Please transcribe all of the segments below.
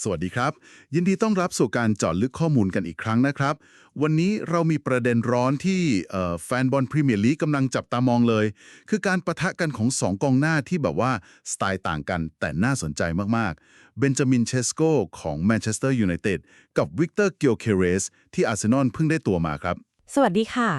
สวัสดีครับ ยินดีต้อนรับสู่การเจาะลึกข้อมูลกันอีกครั้งนะครับ วันนี้เรามีประเด็นร้อนที่แฟนบอลพรีเมียร์ลีกกำลังจับตามองเลย คือการประทะกันของสองกองหน้าที่แบบว่าสไตล์ต่างกันแต่น่าสนใจมากๆ เบนจามินเชสโกของแมนเชสเตอร์ยูไนเต็ดกับวิกเตอร์เกียวเคเรสที่อาร์เซนอลเพิ่งได้ตัวมาครับ สวัสดีค่ะ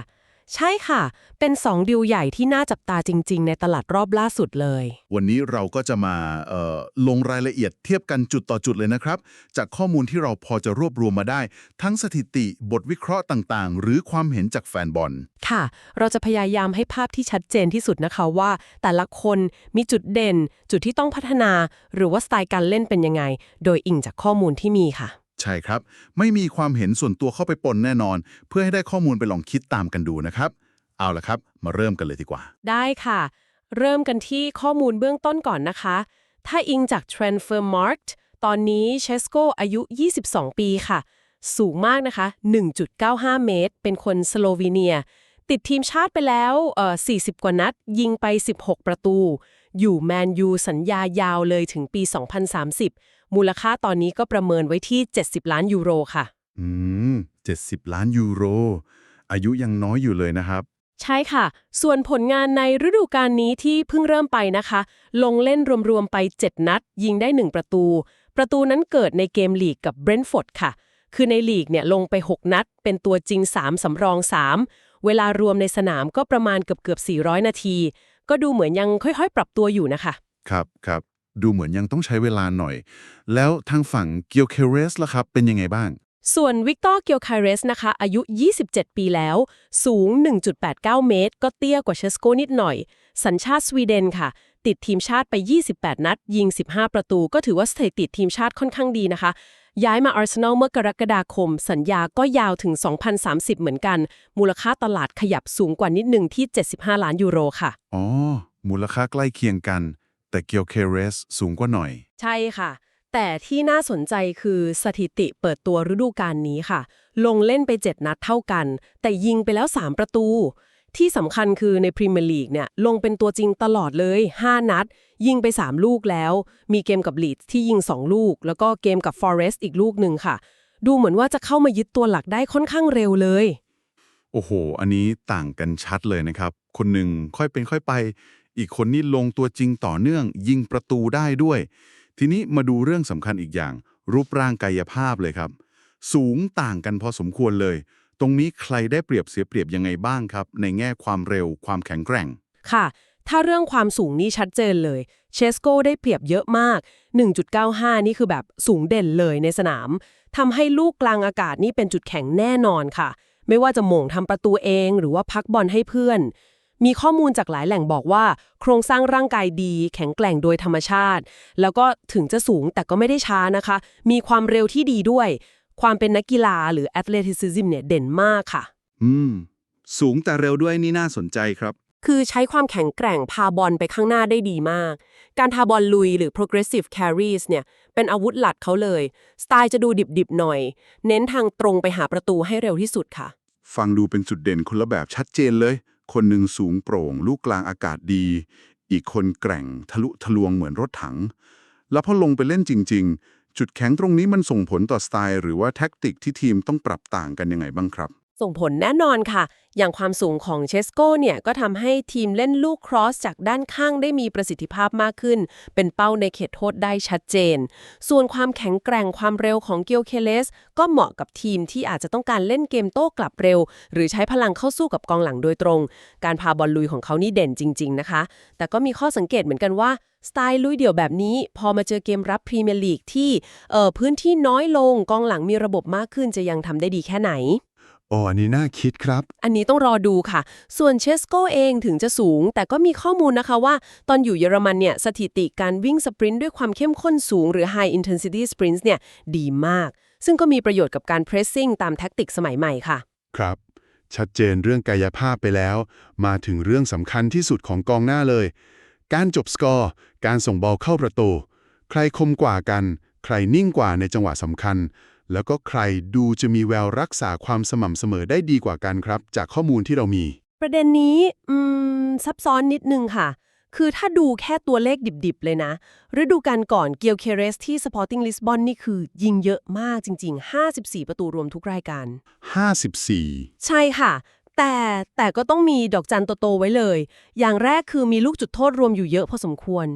ใช่ค่ะ เป็น 2 ดิวใหญ่ที่น่าจับตาจริง ๆ ในตลาดรอบล่าสุดเลย วันนี้เราก็จะมาเอ่อลงรายละเอียดเทียบกันจุดต่อจุดเลยนะครับ จากข้อมูลที่เราพอจะรวบรวมมาได้ ทั้งสถิติบทวิเคราะห์ต่างๆ หรือความเห็นจากแฟนบอล ค่ะ เราจะพยายามให้ภาพที่ชัดเจนที่สุดนะคะว่า แต่ละคนมีจุดเด่น จุดที่ต้องพัฒนา หรือว่าสไตล์การเล่นเป็นยังไง โดยอิงจากข้อมูลที่มีค่ะ ใช่ครับ ไม่มีความเห็นส่วนตัวเข้าไปปนแน่นอน เพื่อให้ได้ข้อมูลไปลองคิดตามกันดูนะครับ เอาละครับ มาเริ่มกันเลยดีกว่า ได้ค่ะ เริ่มกันที่ข้อมูลเบื้องต้นก่อนนะคะ ถ้าอิงจาก Transfermarkt ตอนนี้เชสโกอายุ 22 ปีค่ะ สูงมากนะคะ 1.95 เมตร เป็นคนสโลวีเนีย ติดทีมชาติไปแล้ว 40 กว่านัด ยิงไป 16 ประตู อยู่แมนยูสัญญายาวเลยถึงปี 2030 มูลค่าตอนนี้ก็ประเมินไว้ที่ 70 ล้านยูโรค่ะ อืม 70 ล้านยูโร อายุยังน้อยอยู่เลยนะครับ ใช่ค่ะ ส่วนผลงานในฤดูกาลนี้ที่เพิ่งเริ่มไปนะคะ ลงเล่นรวมๆไป 7 นัด ยิงได้ 1 ประตู ประตูนั้นเกิดในเกมลีกกับเบรนท์ฟอร์ดค่ะ คือในลีกเนี่ยลงไป 6 นัด เป็นตัวจริง 3สำรอง 3 เวลารวมในสนามก็ประมาณเกือบเกือบๆ400 นาที ก็ดูเหมือนยังค่อยๆ ปรับตัวอยู่นะคะ ครับครับ ดูเหมือนยังต้องใช้เวลาหน่อย แล้วทางฝั่งเกียวเคเรสล่ะครับ เป็นยังไงบ้าง ส่วนวิกตอร์เกียวไคเรสนะคะ อายุ 27 ปีแล้ว สูง 1.89 เมตร ก็เตี้ยกว่าเชสโกนิดหน่อย สัญชาติสวีเดนค่ะ ติดทีมชาติไป 28 นัด ยิง 15 ประตู ก็ถือว่าสถิติทีมชาติค่อนข้างดีนะคะ ย้ายมาอาร์เซนอลเมื่อกรกฎาคม สัญญาก็ยาวถึง 2030 เหมือนกัน มูลค่าตลาดขยับสูงกว่านิดหนึ่งที่ 75 ล้านยูโรค่ะ อ๋อ มูลค่าใกล้เคียงกัน แต่เกียวเคเรสสูงกว่าหน่อย ใช่ค่ะ แต่ที่น่าสนใจคือสถิติเปิดตัวฤดูกาลนี้ค่ะ ลงเล่นไป 7 นัดเท่ากัน แต่ยิงไปแล้ว 3 ประตู ที่สำคัญคือในพรีเมียร์ลีกเนี่ยลงเป็นตัวจริงตลอดเลย 5 นัด ยิงไป 3 ลูกแล้ว มีเกมกับลีดที่ยิง 2 ลูก แล้วก็เกมกับฟอเรสต์อีกลูกหนึ่งค่ะ ดูเหมือนว่าจะเข้ามายึดตัวหลักได้ค่อนข้างเร็วเลย โอ้โห อันนี้ต่างกันชัดเลยนะครับ คนหนึ่งค่อยเป็นค่อยไป อีกคนนี่ลงตัวจริงต่อเนื่อง ยิงประตูได้ด้วย ทีนี้มาดูเรื่องสำคัญอีกอย่าง รูปร่างกายภาพเลยครับ สูงต่างกันพอสมควรเลย รงนี้ใครได้เปรียบเสียเปรียบยังไงบ้างครับ ในแง่ความเร็วความแข็งแกร่ง ค่ะ ถ้าเรื่องความสูงนี่ชัดเจนเลย เชสโกได้เปรียบเยอะมาก 1.95 นี่คือแบบสูงเด่นเลยในสนาม ทำให้ลูกกลางอากาศนี่เป็นจุดแข็งแน่นอนค่ะ ไม่ว่าจะหม่งทำประตูเองหรือว่าพักบอลให้เพื่อน มีข้อมูลจากหลายแหล่งบอกว่า โครงสร้างร่างกายดี แข็งแกร่งโดยธรรมชาติ แล้วก็ถึงจะสูงแต่ก็ไม่ได้ช้านะคะ มีความเร็วที่ดีด้วย ความเป็นนักกีฬาหรือ athleticism เนี่ยเด่นมากค่ะ อืม สูงแต่เร็วด้วยนี่น่าสนใจครับ คือใช้ความแข็งแกร่งพาบอลไปข้างหน้าได้ดีมาก การพาบอลลุยหรือ progressive carries เนี่ย เป็นอาวุธหลักเขาเลย สไตล์จะดูดิบๆหน่อย เน้นทางตรงไปหาประตูให้เร็วที่สุดค่ะ ฟังดูเป็นจุดเด่นคนละแบบชัดเจนเลย คนหนึ่งสูงโปร่ง ลูกกลางอากาศดี อีกคนแกร่งทะลุทะลวงเหมือนรถถัง แล้วพอลงไปเล่นจริง ๆ จุดแข็งตรงนี้มันส่งผลต่อสไตล์หรือว่าแท็กติกที่ทีมต้องปรับต่างกันยังไงบ้างครับ ส่งผลแน่นอนค่ะ อย่างความสูงของเชสโกเนี่ย ก็ทำให้ทีมเล่นลูกครอสจากด้านข้างได้มีประสิทธิภาพมากขึ้น เป็นเป้าในเขตโทษได้ชัดเจน ส่วนความแข็งแกร่งความเร็วของเกียวเคเลส ก็เหมาะกับทีมที่อาจจะต้องการเล่นเกมโต้กลับเร็ว หรือใช้พลังเข้าสู้กับกองหลังโดยตรง การพาบอลลุยของเขานี่เด่นจริง ๆ นะคะ แต่ก็มีข้อสังเกตเหมือนกันว่าสไตล์ลุยเดี่ยวแบบนี้ พอมาเจอเกมรับพรีเมียร์ลีกที่เออพื้นที่น้อยลงกองหลังมีระบบมากขึ้นจะยังทำได้ดีแค่ไหน อ๋ออันนี้น่าคิดครับ อันนี้ต้องรอดูค่ะ ส่วนเชสโกเองถึงจะสูง แต่ก็มีข้อมูลนะคะว่า ตอนอยู่เยอรมันเนี่ยสถิติการวิ่งสปรินต์ด้วยความเข้มข้นสูงหรือ high intensity sprints เนี่ยดีมาก ซึ่งก็มีประโยชน์กับการ pressing ตามแท็กติกสมัยใหม่ค่ะ ครับ ชัดเจนเรื่องกายภาพไปแล้ว มาถึงเรื่องสำคัญที่สุดของกองหน้าเลย การจบสกอร์ การส่งบอลเข้าประตู ใครคมกว่ากัน ใครนิ่งกว่าในจังหวะสำคัญ แล้วก็ใครดูจะมีแววรักษาความสม่ำเสมอได้ดีกว่ากันครับ จากข้อมูลที่เรามี ประเด็นนี้อืมซับซ้อนนิดนึงค่ะ คือถ้าดูแค่ตัวเลขดิบๆ เลยนะ ฤดูกาลก่อนเกียวเคเรสที่ Sporting Lisbon นี่คือ ยิงเยอะมากจริง ๆ 54 ประตูรวมทุกรายการ 54 ใช่ค่ะ แต่แต่ก็ต้องมีดอกจันโตๆไว้เลย อย่างแรกคือมีลูกจุดโทษรวมอยู่เยอะพอสมควร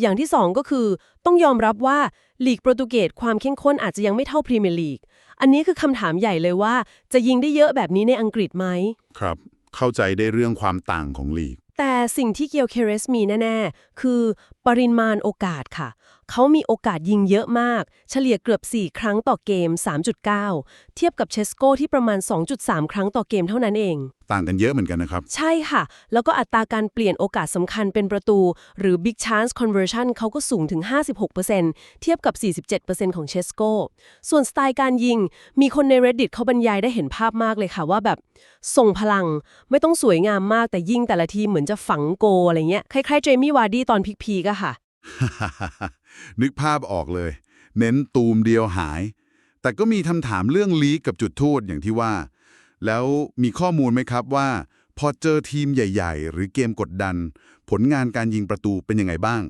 อย่างที่สองก็คือ ต้องยอมรับว่าลีกโปรตุเกสความเข้มข้นอาจจะยังไม่เท่าพรีเมียร์ลีก อันนี้คือคำถามใหญ่เลยว่า จะยิงได้เยอะแบบนี้ในอังกฤษไหม ครับ เข้าใจได้เรื่องความต่างของลีก แต่สิ่งที่เกียวเคเรสมีแน่ ๆ คือปริมาณโอกาสค่ะ เขามีโอกาสยิงเยอะมาก เฉลี่ยเกือบ 4 ครั้งต่อเกม 3.9 เทียบกับเชสโกที่ประมาณ 2.3 ครั้งต่อเกมเท่านั้นเอง ต่างกันเยอะเหมือนกันนะครับ ใช่ค่ะ แล้วก็อัตราการเปลี่ยนโอกาสสำคัญเป็นประตู หรือ Big Chance Conversion เขาก็สูงถึง 56%เทียบกับ 47%ของเชสโกส่วนสไตล์การยิง มีคนใน Reddit เขาบรรยายได้เห็นภาพมากเลยค่ะว่าแบบส่งพลังไม่ต้องสวยงามมากแต่ยิงแต่ละทีเหมือนจะฝังโกอะไรเงี้ยคล้ายๆเจมี่วาร์ดี้ตอนพีกๆอะค่ะ นึกภาพออกเลย เน้นตูมเดียวหาย แต่ก็มีคำถามเรื่องลีกกับจุดโทษอย่างที่ว่า แล้วมีข้อมูลไหมครับว่า พอเจอทีมใหญ่ ๆ หรือเกมกดดัน ผลงานการยิงประตูเป็นยังไงบ้าง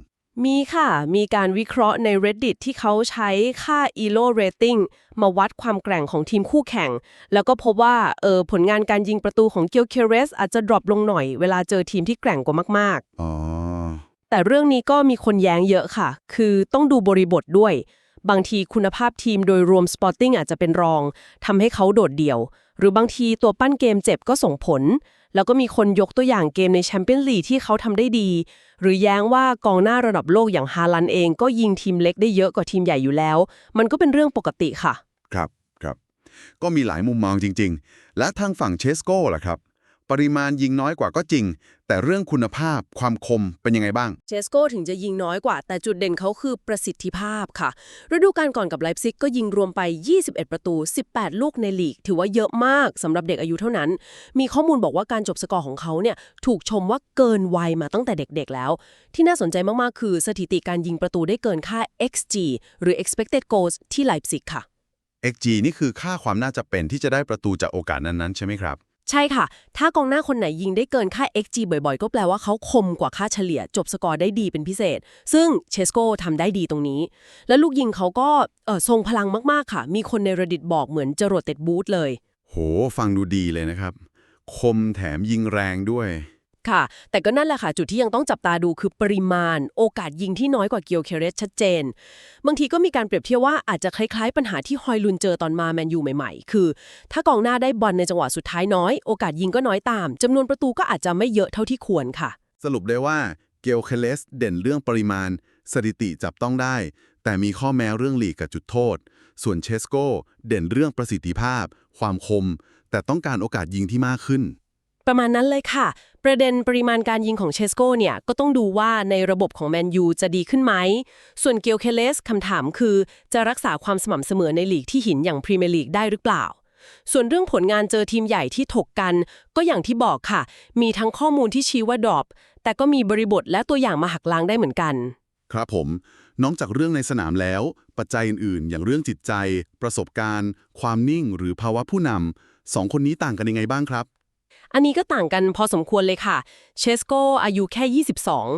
มีค่ะ มีการวิเคราะห์ใน Reddit ที่เขาใช้ค่า ELO rating มาวัดความแกร่งของทีมคู่แข่ง แล้วก็พบว่าเออผลงานการยิงประตูของเกียวเคเรสอาจจะดรอปลงหน่อยเวลาเจอทีมที่แกร่งกว่ามากอ๋อๆ แต่เรื่องนี้ก็มีคนแย้งเยอะค่ะ คือต้องดูบริบทด้วย บางทีคุณภาพทีมโดยรวม Sporting อาจจะเป็นรองทำให้เขาโดดเดี่ยว หรือบางทีตัวปั้นเกมเจ็บก็ส่งผล แล้วก็มีคนยกตัวอย่างเกมในแชมเปี้ยนลีกที่เขาทำได้ดี หรือแย้งว่ากองหน้าระดับโลกอย่างฮาลันเองก็ยิงทีมเล็กได้เยอะกว่าทีมใหญ่อยู่แล้ว มันก็เป็นเรื่องปกติค่ะ ครับครับ ก็มีหลายมุมมองจริง ๆ และทางฝั่งเชสโก้ล่ะครับ ปริมาณยิงน้อยกว่าก็จริง แต่เรื่องคุณภาพความคมเป็นยังไงบ้างเจสโกถึงจะยิงน้อยกว่า แต่จุดเด่นเขาคือประสิทธิภาพค่ะ ฤดูกาลก่อนกับไลฟ์ซิกก็ยิงรวมไป 21 ประตู 18 ลูกในลีก ถือว่าเยอะมากสำหรับเด็กอายุเท่านั้น มีข้อมูลบอกว่าการจบสกอร์ของเขาเนี่ยถูกชมว่าเกินวัยมาตั้งแต่เด็กๆแล้ว ที่น่าสนใจมากๆคือสถิติการยิงประตูได้เกินค่า XG หรือ expected goals ที่ไลฟ์ซิกค่ะ XG นี่คือค่าความน่าจะเป็นที่จะได้ประตูจากโอกาสนั้นๆใช่ไหมครับ ใช่ค่ะ ถ้ากองหน้าคนไหนยิงได้เกินค่า XG บ่อยๆ ก็แปลว่าเขาคมกว่าค่าเฉลี่ย จบสกอร์ได้ดีเป็นพิเศษ ซึ่งเชสโกทำได้ดีตรงนี้ และลูกยิงเขาก็เออทรงพลังมากๆค่ะ มีคนในระดิตบอกเหมือนจรวดเต็ดบูธเลย โห ฟังดูดีเลยนะครับ คมแถมยิงแรงด้วย ค่ะ แต่ก็นั่นแหละค่ะ จุดที่ยังต้องจับตาดูคือปริมาณ โอกาสยิงที่น้อยกว่าเกียวเคเรสชัดเจน บางทีก็มีการเปรียบเทียบว่าอาจจะคล้ายๆ ปัญหาที่ฮอยลุนเจอตอนมาแมนยูใหม่ๆ คือ ถ้ากองหน้าได้บอลในจังหวะสุดท้ายน้อย โอกาสยิงก็น้อยตามจำนวนประตูก็อาจจะไม่เยอะเท่าที่ควรค่ะ สรุปได้ว่าเกลเคเลสเด่นเรื่องปริมาณ สถิติจับต้องได้ แต่มีข้อแม้เรื่องหลีกกับจุดโทษ ส่วนเชสโกเด่นเรื่องประสิทธิภาพ ความคม แต่ต้องการโอกาสยิงที่มากขึ้น ประมาณนั้นเลยค่ะ ประเด็นปริมาณการยิงของเชสโกเนี่ย ก็ต้องดูว่าในระบบของแมนยูจะดีขึ้นไหม ส่วนเกียวเคเลสคำถามคือ จะรักษาความสม่ำเสมอในลีกที่หินอย่างพรีเมียร์ลีกได้หรือเปล่า ส่วนเรื่องผลงานเจอทีมใหญ่ที่ถกกัน ก็อย่างที่บอกค่ะ มีทั้งข้อมูลที่ชี้ว่าดรอป แต่ก็มีบริบทและตัวอย่างมาหักล้างได้เหมือนกัน ครับผมนอกจากเรื่องในสนามแล้ว ปัจจัยอื่นๆ อย่างเรื่องจิตใจ ประสบการณ์ ความนิ่งหรือภาวะผู้นำสองคนนี้ต่างกันยังไงบ้างครับ อันนี้ก็ต่างกันพอสมควรเลยค่ะ เชสโกอายุแค่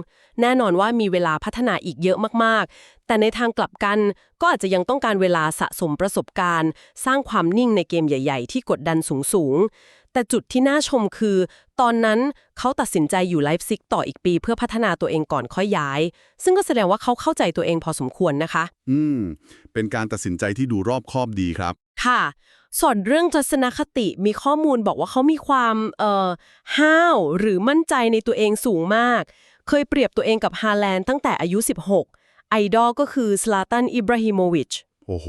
22 แน่นอนว่ามีเวลาพัฒนาอีกเยอะมากๆ แต่ในทางกลับกันก็อาจจะยังต้องการเวลาสะสมประสบการณ์ สร้างความนิ่งในเกมใหญ่ ๆ ที่กดดันสูงๆ แต่จุดที่น่าชมคือ ตอนนั้นเขาตัดสินใจอยู่ไลฟ์ซิกต่ออีกปีเพื่อพัฒนาตัวเองก่อนค่อยย้าย ซึ่งก็แสดงว่าเขาเข้าใจตัวเองพอสมควรนะคะ อืม เป็นการตัดสินใจที่ดูรอบคอบดีครับ ค่ะ ส่วนเรื่องทัศนคติมีข้อมูลบอกว่าเขามีความเอ่อห้าวหรือมั่นใจในตัวเองสูงมาก เคยเปรียบตัวเองกับฮาแลนด์ตั้งแต่อายุ 16 ไอดอลก็คือสลาตันอิบราฮิโมวิชโอ้โห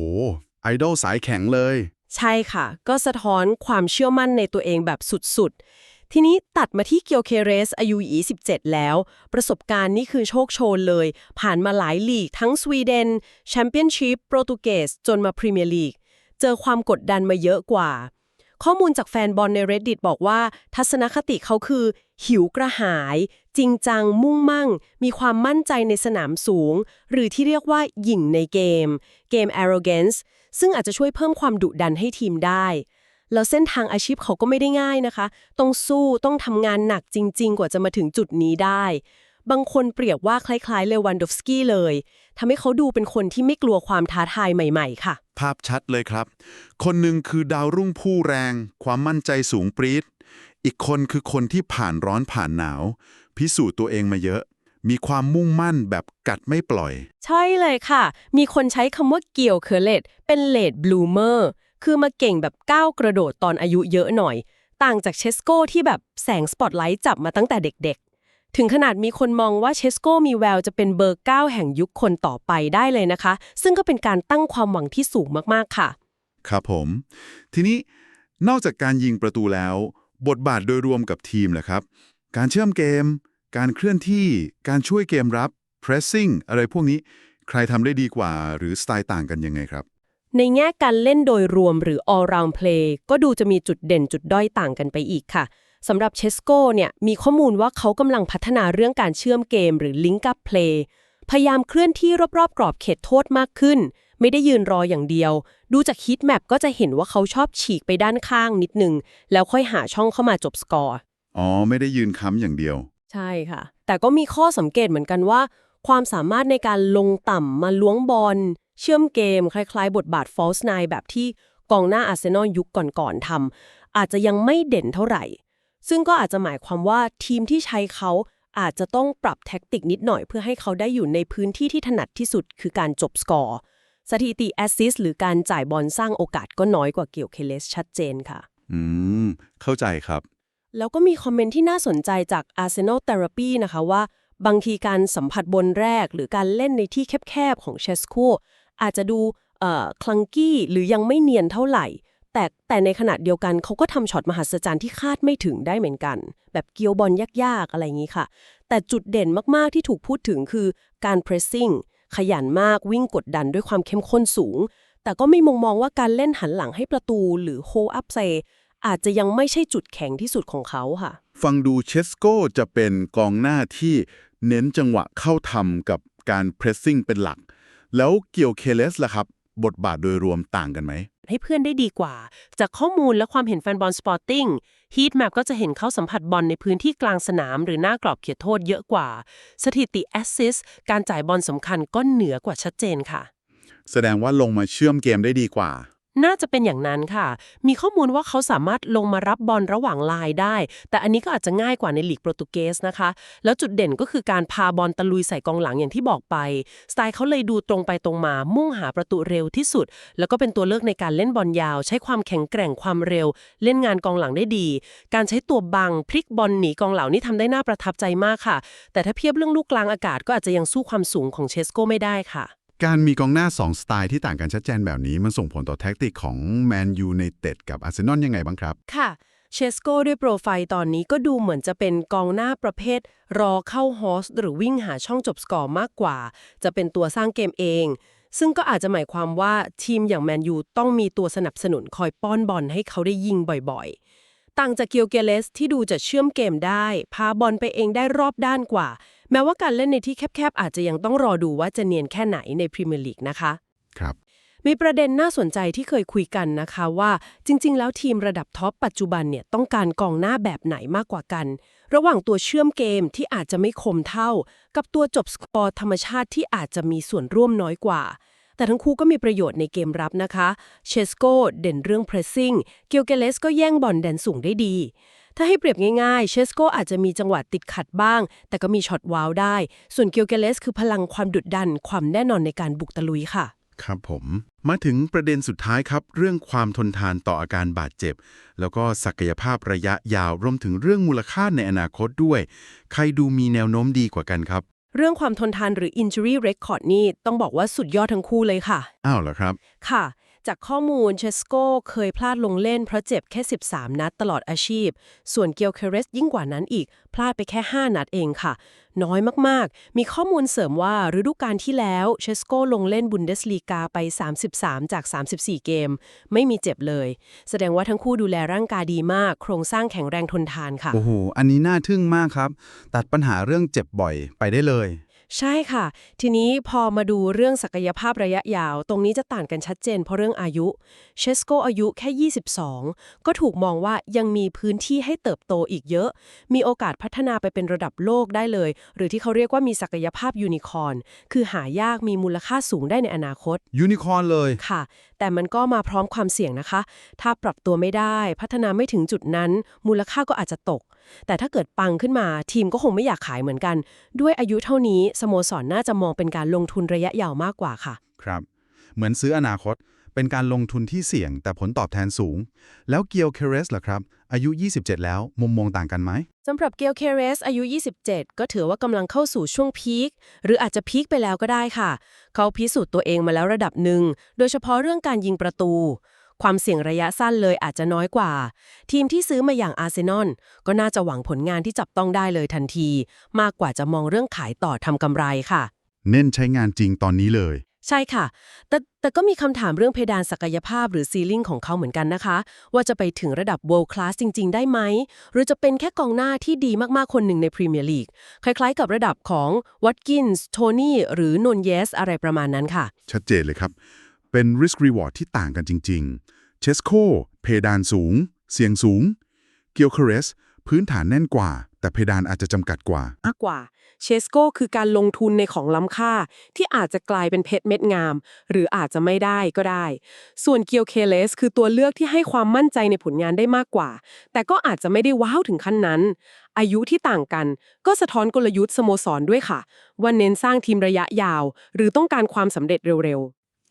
ไอดอลสายแข็งเลย ใช่ค่ะ ก็สะท้อนความเชื่อมั่นในตัวเองแบบสุดๆ ทีนี้ตัดมาที่เกียวเคเรสอายุ 27 แล้ว ประสบการณ์นี่คือโชคโชนเลย ผ่านมาหลายลีกทั้งสวีเดนแชมเปี้ยนชิพโปรตุเกสจนมาพรีเมียร์ลีก เจอความกดดันมาเยอะกว่า ข้อมูลจากแฟนบอลใน Reddit บอกว่า ทัศนคติเขาคือ หิวกระหาย จริงจัง มุ่งมั่ง มีความมั่นใจในสนามสูง หรือที่เรียกว่า หยิ่งในเกม เกม arrogance ซึ่งอาจจะช่วยเพิ่มความดุดันให้ทีมได้แล้วเส้นทางอาชีพเขาก็ไม่ได้ง่ายนะคะ ต้องสู้ ต้องทำงานหนักจริง ๆ กว่าจะมาถึงจุดนี้ได้ บางคนเปรียบว่าคล้ายๆเลวันดอฟสกี้เลยทำให้เขาดูเป็นคนที่ไม่กลัวความท้าทายใหม่ ๆ ค่ะ ภาพชัดเลยครับ คนหนึ่งคือดาวรุ่งผู้แรง ความมั่นใจสูงปรี๊ดอีกคนคือคนที่ผ่านร้อนผ่านหนาว พิสูจน์ตัวเองมาเยอะ มีความมุ่งมั่นแบบกัดไม่ปล่อย ใช่เลยค่ะ มีคนใช้คำว่าเกี่ยวเคอร์เลตเป็นเลดบลูเมอร์คือมาเก่งแบบก้าวกระโดดตอนอายุเยอะหน่อย ต่างจากเชสโก้ที่แบบแสงสปอตไลท์จับมาตั้งแต่เด็กๆ ถึงขนาดมีคนมองว่าเชสโก้มีแววจะเป็นเบอร์ 9 แห่งยุคคนต่อไปได้เลยนะคะ ซึ่งก็เป็นการตั้งความหวังที่สูงมากๆค่ะ ครับผม ทีนี้นอกจากการยิงประตูแล้ว บทบาทโดยรวมกับทีมแหละครับ การเชื่อมเกม การเคลื่อนที่ การช่วยเกมรับ pressing อะไรพวกนี้ใครทำได้ดีกว่า หรือสไตล์ต่างกันยังไงครับ ในแง่การเล่นโดยรวมหรือ all round play ก็ดูจะมีจุดเด่นจุดด้อยต่างกันไปอีกค่ะ สำหรับเชสโก้เนี่ยมีข้อมูลว่าเขากำลังพัฒนาเรื่องการเชื่อมเกมหรือ link up play พยายามเคลื่อนที่รอบๆ กรอบเขตโทษมากขึ้น ไม่ได้ยืนรออย่างเดียว ดูจากฮิตแมปก็จะเห็นว่าเขาชอบฉีกไปด้านข้างนิดนึง แล้วค่อยหาช่องเข้ามาจบสกอร์อ๋อ ไม่ได้ยืนค้ำอย่างเดียว ใช่ค่ะ แต่ก็มีข้อสังเกตเหมือนกันว่า ความสามารถในการลงต่ำมาล้วงบอล เชื่อมเกม คล้ายๆ บทบาท false nine แบบที่กองหน้าอาร์เซนอลยุคก่อนๆทำอาจจะยังไม่เด่นเท่าไหร่ ซึ่งก็อาจจะหมายความว่าทีมที่ใช้เขาอาจจะต้องปรับแท็กติกนิดหน่อยเพื่อให้เขาได้อยู่ในพื้นที่ที่ถนัดที่สุดคือการจบสกอร์สถิติแอสซิสหรือการจ่ายบอลสร้างโอกาสก็น้อยกว่าเกี่ยวเคเลสชัดเจนค่ะ อืม เข้าใจครับ แล้วก็มีคอมเมนต์ที่น่าสนใจจาก Arsenal Therapy นะคะว่า บางทีการสัมผัสบนแรก หรือการเล่นในที่แคบๆของเชสโคอาจจะดูเอ่อคลังกี้หรือยังไม่เนียนเท่าไหร่ แต่แต่ในขณะเดียวกันเขาก็ทำช็อตมหัศจรรย์ที่คาดไม่ถึงได้เหมือนกัน แบบเกียวบอลยากๆ อะไรอย่างนี้ค่ะ แต่จุดเด่นมากๆที่ถูกพูดถึงคือการ pressing ขยันมากวิ่งกดดันด้วยความเข้มข้นสูง แต่ก็ไมีมุมมองว่าการเล่นหันหลังให้ประตูหรือ hold up play อาจจะยังไม่ใช่จุดแข็งที่สุดของเขาค่ะ ฟังดูเชสโก้จะเป็นกองหน้าที่เน้นจังหวะเข้าทำกับการเพรสซิ่งเป็นหลัก แล้วเกี่ยวเคเลสล่ะครับ บทบาทโดยรวมต่างกันไหม ให้เพื่อนได้ดีกว่า จากข้อมูลและความเห็นแฟนบอลสปอร์ติ้งฮีทแมปก็จะเห็นเขาสัมผัสบอลในพื้นที่กลางสนาม หรือหน้ากรอบเขตโทษเยอะกว่า สถิติแอสซิสการจ่ายบอลสำคัญก็เหนือกว่าชัดเจนค่ะ แสดงว่าลงมาเชื่อมเกมได้ดีกว่า น่าจะเป็นอย่างนั้นค่ะ มีข้อมูลว่าเขาสามารถลงมารับบอลระหว่างลายได้ แต่อันนี้ก็อาจจะง่ายกว่าในลีกโปรตุเกสนะคะ แล้วจุดเด่นก็คือการพาบอลตะลุยใส่กองหลังอย่างที่บอกไป สไตล์เขาเลยดูตรงไปตรงมา มุ่งหาประตูเร็วที่สุด แล้วก็เป็นตัวเลือกในการเล่นบอลยาว ใช้ความแข็งแกร่งความเร็ว เล่นงานกองหลังได้ดี การใช้ตัวบังพลิกบอลหนีกองหลังนี่ทำได้น่าประทับใจมากค่ะ แต่ถ้าเทียบเรื่องลูกกลางอากาศก็อาจจะยังสู้ความสูงของเชสโกไม่ได้ค่ะ การมีกองหน้า 2 สไตล์ที่ต่างกันชัดเจนแบบนี้ มันส่งผลต่อแท็กติกของแมนยูในเต็ดกับอาร์เซนอลยังไงบ้างครับ ค่ะ เชสโก้ด้วยโปรไฟล์ตอนนี้ก็ดูเหมือนจะเป็นกองหน้าประเภท รอเข้าฮอส หรือวิ่งหาช่องจบสกอร์มากกว่า จะเป็นตัวสร้างเกมเอง ซึ่งก็อาจจะหมายความว่าทีมอย่างแมนยูต้องมีตัวสนับสนุนคอยป้อนบอลให้เขาได้ยิงบ่อยๆ ต่างจากเกียวเกเลสที่ดูจะเชื่อมเกมได้ พาบอลไปเองได้รอบด้านกว่า แม้ว่าการเล่นในที่แคบๆ อาจจะยังต้องรอดูว่าจะเนียนแค่ไหนในพรีเมียร์ลีกนะคะ ครับ มีประเด็นน่าสนใจที่เคยคุยกันนะคะว่าจริง ๆ แล้วทีมระดับท็อปปัจจุบันเนี่ยต้องการกองหน้าแบบไหนมากกว่ากัน ระหว่างตัวเชื่อมเกมที่อาจจะไม่คมเท่า กับตัวจบสกอร์ธรรมชาติที่อาจจะมีส่วนร่วมน้อยกว่า แต่ทั้งคู่ก็มีประโยชน์ในเกมรับนะคะเชสโกเด่นเรื่อง pressing เกียวเกเลสก็แย่งบอลแดนสูงได้ดี ถ้าให้เปรียบง่ายๆ เชสโกอาจจะมีจังหวะติดขัดบ้าง แต่ก็มีช็อตว้าวได้ ส่วนเกียวเกเลสคือพลังความดุดดัน ความแน่นอนในการบุกตะลุยค่ะ ครับผม มาถึงประเด็นสุดท้ายครับ เรื่องความทนทานต่ออาการบาดเจ็บ แล้วก็ศักยภาพระยะยาวรวมถึงเรื่องมูลค่าในอนาคตด้วย ใครดูมีแนวโน้มดีกว่ากันครับ เรื่องความทนทานหรือ injury record นี่ต้องบอกว่าสุดยอดทั้งคู่เลยค่ะ อ้าวเหรอครับ ค่ะ จากข้อมูลเชสโกเคยพลาดลงเล่นเพราะเจ็บแค่ 13 นัดตลอดอาชีพ ส่วนเกียวเคเรสยิ่งกว่านั้นอีก พลาดไปแค่ 5 นัดเองค่ะ น้อยมากๆ มีข้อมูลเสริมว่าฤดูกาลที่แล้วเชสโกลงเล่นบุนเดสลีกาไป 33 จาก 34 เกม ไม่มีเจ็บเลย แสดงว่าทั้งคู่ดูแลร่างกายดีมาก โครงสร้างแข็งแรงทนทานค่ะ โอ้โห อันนี้น่าทึ่งมากครับ ตัดปัญหาเรื่องเจ็บบ่อยไปได้เลย ใช่ค่ะ ทีนี้พอมาดูเรื่องศักยภาพระยะยาว ตรงนี้จะต่างกันชัดเจนเพราะเรื่องอายุ เชสโกอายุแค่ 22 ก็ถูกมองว่ายังมีพื้นที่ให้เติบโตอีกเยอะ มีโอกาสพัฒนาไปเป็นระดับโลกได้เลย หรือที่เขาเรียกว่ามีศักยภาพยูนิคอร์นคือหายากมีมูลค่าสูงได้ในอนาคตยูนิคอร์นเลยค่ะ แต่มันก็มาพร้อมความเสี่ยงนะคะ ถ้าปรับตัวไม่ได้ พัฒนาไม่ถึงจุดนั้น มูลค่าก็อาจจะตกแต่ถ้าเกิดปังขึ้นมาทีมก็คงไม่อยากขายเหมือนกัน ด้วยอายุเท่านี้สโมสรน่าจะมองเป็นการลงทุนระยะยาวมากกว่าค่ะ ครับ เหมือนซื้ออนาคต เป็นการลงทุนที่เสี่ยง แต่ผลตอบแทนสูง แล้วเกียวเคเรสล่ะครับ อายุ 27 แล้วมุมมองต่างกันไหมสำหรับเกลเคเรสอายุ 27 ก็ถือว่ากำลังเข้าสู่ช่วงพีคหรืออาจจะพีคไปแล้วก็ได้ค่ะ เขาพิสูจน์ตัวเองมาแล้วระดับหนึ่งโดยเฉพาะเรื่องการยิงประตู ความเสี่ยงระยะสั้นเลยอาจจะน้อยกว่า ทีมที่ซื้อมาอย่างอาร์เซนอลก็น่าจะหวังผลงานที่จับต้องได้เลยทันที มากกว่าจะมองเรื่องขายต่อทำกำไรค่ะ เน้นใช้งานจริงตอนนี้เลย ใช่ค่ะ แต่แต่ก็มีคำถามเรื่องเพดานศักยภาพหรือซีลิ่งของเขาเหมือนกันนะคะ ว่าจะไปถึงระดับ world class จริง ๆ ได้ไหม หรือจะเป็นแค่กองหน้าที่ดีมากๆ คนหนึ่งในพรีเมียร์ลีกคล้ายๆ กับระดับของวัตกินส์โทนี่หรือโนนเยส อะไรประมาณนั้นค่ะ ชัดเจนเลยครับ เป็น risk reward ที่ต่างกันจริง ๆ เชสโคเพดานสูง เสี่ยงสูง เกียวเคเรสพื้นฐานแน่นกว่า แต่เพดานอาจจะจำกัดกว่ามากกว่า เชสโกคือการลงทุนในของล้ำค่า ที่อาจจะกลายเป็นเพชรเม็ดงาม หรืออาจจะไม่ได้ก็ได้ ส่วนเกียวเคเลสคือตัวเลือกที่ให้ความมั่นใจในผลงานได้มากกว่า แต่ก็อาจจะไม่ได้ว้าวถึงขั้นนั้น อายุที่ต่างกัน ก็สะท้อนกลยุทธ์สโมสรด้วยค่ะ ว่าเน้นสร้างทีมระยะยาว หรือต้องการความสำเร็จเร็ว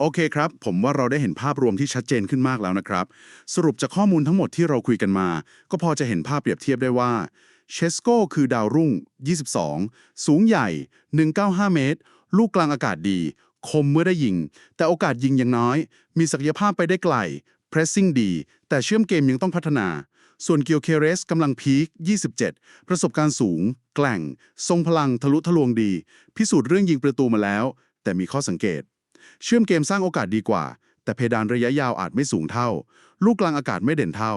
โอเคครับ ผมว่าเราได้เห็นภาพรวมที่ชัดเจนขึ้นมากแล้วนะครับ สรุปจากข้อมูลทั้งหมดที่เราคุยกันมา ก็พอจะเห็นภาพเปรียบเทียบได้ว่าเชสโกคือดาวรุ่ง 22 สูงใหญ่ 195 เมตร ลูกกลางอากาศดี คมเมื่อได้ยิง แต่โอกาสยิงยังน้อย มีศักยภาพไปได้ไกล pressing ดี แต่เชื่อมเกมยังต้องพัฒนา ส่วนเกียวเคเรสกำลังพีค 27 ประสบการณ์สูง แกล่ง ทรงพลังทะลุทะลวงดี พิสูจน์เรื่องยิงประตูมาแล้ว แต่มีข้อสังเกต เชื่อมเกมสร้างโอกาสดีกว่า แต่เพดานระยะยาวอาจไม่สูงเท่า ลูกกลางอากาศไม่เด่นเท่า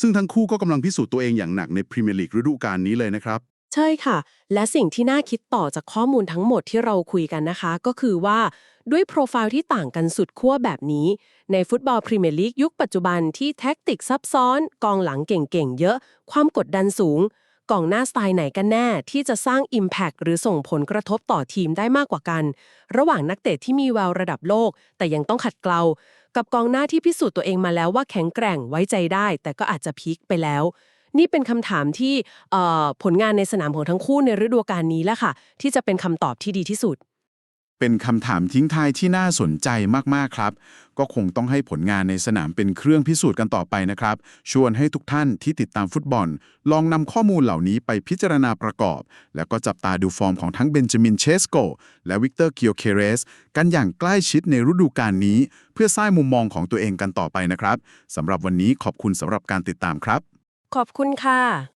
ซึ่งทั้งคู่ก็กำลังพิสูจน์ตัวเองอย่างหนักในพรีเมียร์ลีกฤดูกาลนี้เลยนะครับ ใช่ค่ะ และสิ่งที่น่าคิดต่อจากข้อมูลทั้งหมดที่เราคุยกันนะคะ ก็คือว่าด้วยโปรไฟล์ที่ต่างกันสุดขั้วแบบนี้ ในฟุตบอลพรีเมียร์ลีกยุคปัจจุบันที่แท็กติกซับซ้อน กองหลังเก่งๆเยอะ ความกดดันสูง กองหน้าสไตล์ไหนกันแน่ที่จะสร้าง Impact หรือส่งผลกระทบต่อทีมได้มากกว่ากัน ระหว่างนักเตะที่มีแววระดับโลก แต่ยังต้องขัดเกลา กับกองหน้าที่พิสูจน์ตัวเองมาแล้วว่าแข็งแกร่งไว้ใจได้ แต่ก็อาจจะพีคไปแล้ว นี่เป็นคำถามที่ผลงานในสนามของทั้งคู่ในฤดูกาลนี้แหละค่ะ ที่จะเป็นคำตอบที่ดีที่สุด เป็นคำถามทิ้งท้ายที่น่าสนใจมาก ๆ ครับ ก็คงต้องให้ผลงานในสนามเป็นเครื่องพิสูจน์กันต่อไปนะครับ ชวนให้ทุกท่านที่ติดตามฟุตบอล ลองนำข้อมูลเหล่านี้ไปพิจารณาประกอบ แล้วก็จับตาดูฟอร์มของทั้งเบนจามินเชสโก และวิกเตอร์เกียวเคเรส กันอย่างใกล้ชิดในฤดูกาลนี้ เพื่อสร้างมุมมองของตัวเองกันต่อไปนะครับสำหรับวันนี้ขอบคุณสำหรับการติดตามครับ ขอบคุณค่ะ